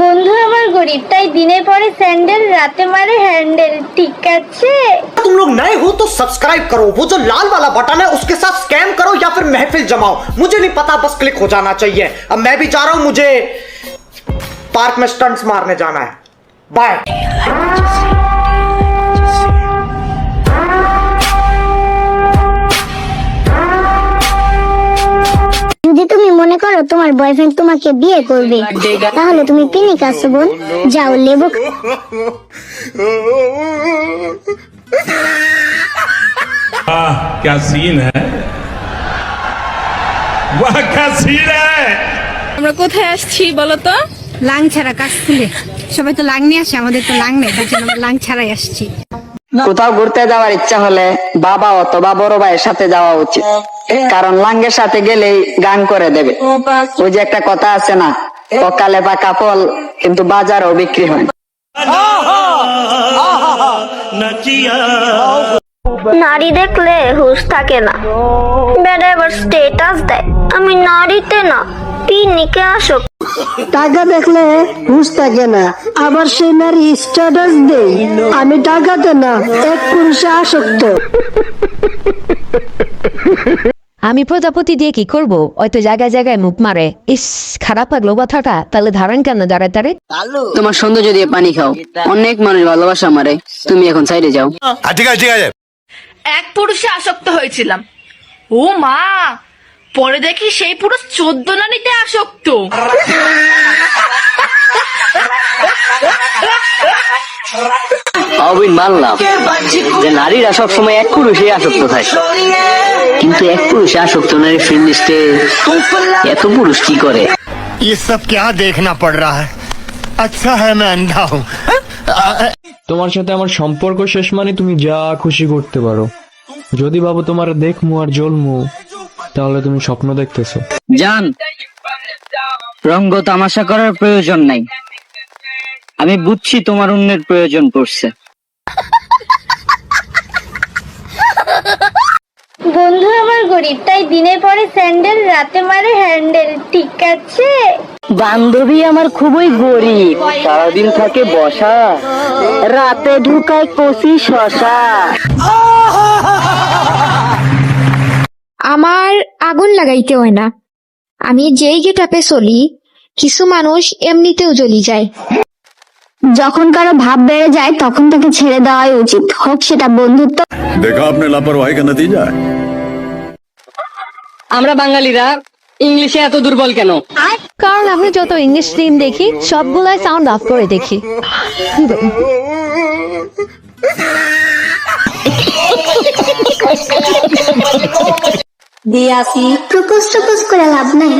বন্ধু আমার গরিব তাই দিনে পরে স্যান্ডেল রাতে মারে হ্যান্ডেল ঠিক আছে तुम लोग नए हो तो सब्सक्राइब करो वो जो लाल वाला बटन है उसके साथ स्कैम करो या फिर महफिल जमाओ मुझे नहीं पता बस क्लिक हो जाना चाहिए अब मैं भी जा रहा हूं मुझे पार्क में स्टंट्स मारने जाना है बाय যদি তুমি মনে করো তোমার বয়ফ্রেন্ড তোমাকে বিয়ে করবে তাহলে তুমি পিনিক আসো বোন যাও লেবু वाह क्या सीन है वाह क्या सीन है আমরা কোথায় আসছি বলো তো লাং ছাড়া কাশ ফুলে সবাই তো লাং নিয়ে আসে আমাদের তো লাং নেই তার জন্য আমরা লাং ছাড়াই আসছি কোথাও ঘুরতে যাওয়ার ইচ্ছা হলে বাবা অথবা বড় ভাইয়ের সাথে যাওয়া উচিত। কারণ লাঙ্গের সাথে গেলেই গান করে দেবে। ওই যে একটা কথা আছে না সকালে পাকা ফল কিন্তু বাজারও বিক্রি হয়। নারী দেখলে হুশ থাকে না। বেড়া এবার স্টেটাস দেয়। আমি নারীতে না পিনিকে আসো টাকা দেখলে হুশ থাকে না। আবার সেই নারী স্ট্যাটাস দেই। আমি টাকাতে না এক পুরুষে আসক্ত। আমি প্রজাপতি দিয়ে কি করব? হয়তো জায়গায় জায়গায় মুখ মারে। ইস খারাপ লাগল কথাটা। তাহলে ধারণ কেন দাঁড়ায় দাঁড়ে তোমার সৌন্দর্য দিয়ে পানি খাও। অনেক মানুষ ভালোবাসা মারে। তুমি এখন সাইডে যাও। ঠিক আছে। এক পুরুষে আসক্ত হয়েছিলাম। ও মা পরে দেখি সেই পুরুষ চোদ্দ নারীতে আসক্ত অবিন মানলাম যে নারীরা সবসময় এক পুরুষে আসক্ত থাকে কিন্তু এক পুরুষে আসক্ত নারী ফ্রেন্ড লিস্টে এত পুরুষ কি করে ये सब क्या देखना पड़ रहा है अच्छा है मैं अंधा हूँ তোমার সাথে আমার সম্পর্ক শেষ মানে তুমি যা খুশি করতে পারো যদি ভাবো তোমার দেখমু আর জ্বলমু তাহলে তুমি স্বপ্ন দেখতেছো। জান রঙ্গ তামাশা করার প্রয়োজন নাই। আমি বুঝছি তোমার অন্যের প্রয়োজন পড়ছে। বন্ধু আমার গরিব তাই দিনে পরে স্যান্ডেল রাতে মারে হ্যান্ডেল ঠিক আছে? বান্ধবী আমার খুবই গরিব। সারাদিন থাকে বসা রাতে ঢুকায় কচি শশা। আমার আগুন লাগাইতে হয় না। আমি যেই গেটাপে চলি কিছু মানুষ এমনিতেও জ্বলি যায়। যখন কারও ভাব বেড়ে যায় তখন তাকে ছেড়ে দেওয়াই উচিত। হোক সেটা বন্ধুত্ব। দেখা আপনি লাপরওয়াহি কেন দিয়ে যায়? আমরা বাঙালিরা ইংলিশে এত দুর্বল কেন? কারণ আমি যত ইংলিশ ফিল্ম দেখি সবগুলাই সাউন্ড অফ করে দেখি। দিয়াছি করে লাভ নাই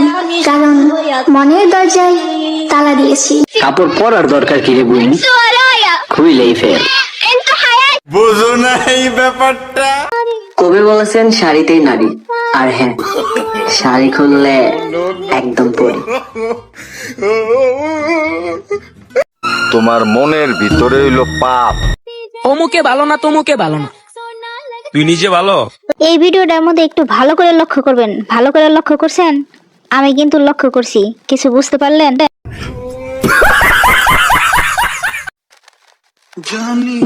কারণ মনের দরজায় তালা দিয়েছি। কাপড় পরার দরকার কি রে না এই ব্যাপারটা। কবি বলেছেন শাড়িতেই নারী। আর হ্যাঁ শাড়ি খুললে একদম পরি। তোমার মনের ভিতরে হইল পাপ। অমুকে ভালো না তমুকে ভালো না। তুই নিজে ভালো? এই ভিডিওটার মধ্যে একটু ভালো করে লক্ষ্য করবেন। ভালো করে লক্ষ্য করছেন? আমি কিন্তু লক্ষ্য করছি। কিছু বুঝতে পারলেন?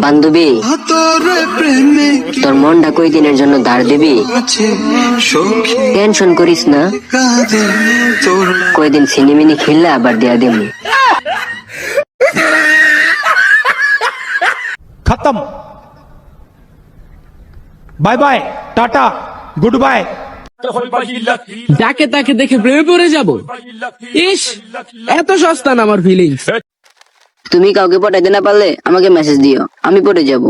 বান্ধবী তোর মনটা কই দিনের জন্য ধার দিবি? টেনশন করিস না। কয়দিন সিনেমিনি খেললে আবার দেয়া দেবো খতম। Bye bye ta ta goodbye যাকে তাকে দেখে প্রেমে পড়ে যাব। ইস এত সস্তা না আমার ফিলিংস তুমি কাউকে পটাইতে না পারলে আমাকে মেসেজ দিও আমি পড়ে যাব।